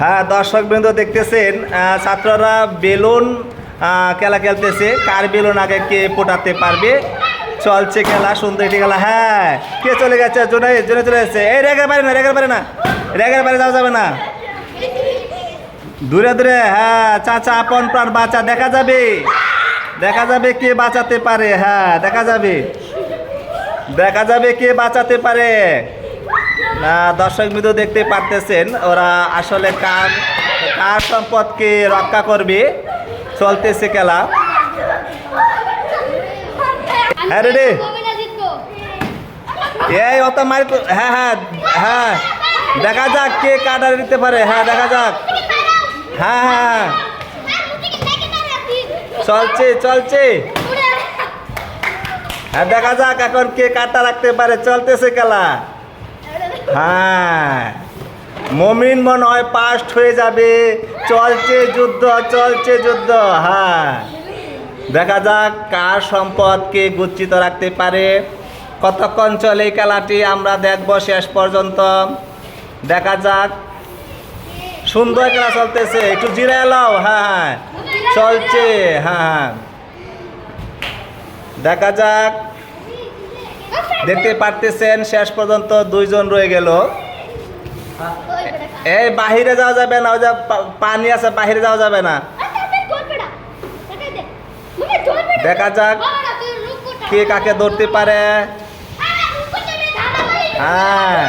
হ্যাঁ দর্শক বৃন্দ দেখতেছেন ছাত্ররা বেলুন খেলা খেলতেছে। কার বেলুন আগে কে পোটাতে পারবে? চলছে খেলা, সুন্দর একটি খেলা। হ্যাঁ কে চলে গেছে? জোনে জোনে চলে যাচ্ছে এই, রেগের পারে না, রেগের পারে না। রেগের পারে যাওয়া যাবে না। দূরে দূরে। হ্যাঁ চাচা, আপন, প্রাণ, বাঁচা, দেখা যাবে। দেখা যাবে কে বাঁচাতে পারে। হ্যাঁ দেখা যাবে। দেখা যাবে কে বাঁচাতে পারে। দর্শক বিন্দু দেখতে পারতেছেন ওরা আসলে কার কার সম্পদকে রক্ষা করবে চলতেছে খেলা। হ্যাঁ, রেডি? এই অত মারি হ্যাঁ হ্যাঁ হ্যাঁ। দেখা যাক কে কাটার দিতে পারে। হ্যাঁ দেখা যাক। হ্যাঁ হ্যাঁ চলছে চলছে। হ্যাঁ দেখা যাক এখন কে কাটা রাখতে পারে। চলতেছে খেলা। হ্যাঁ। মমিন মনে হয় পাস্ট হয়ে যাবে। চলছে যুদ্ধ চলছে যুদ্ধ হ্যাঁ। দেখা যাক কার সম্পদকে গুচ্ছিত রাখতে পারে। কতক্ষণ চলে এই খেলাটি আমরা দেখব শেষ পর্যন্ত। দেখা যাক। সুন্দর খেলা চলতেছে। একটু জিরে এলাও হ্যাঁ হ্যাঁ। চলছে হ্যাঁ হ্যাঁ। দেখা যাক। দেখতে পারতেছেন, শেষ পর্যন্ত দুইজন রয়ে গেল। এই, বাহিরে যাওয়া যাবে না, ওই যে পানি আছে, বাহিরে যাওয়া যাবে না। দেখা যাক কে কাকে ধরতে পারে। হ্যাঁ।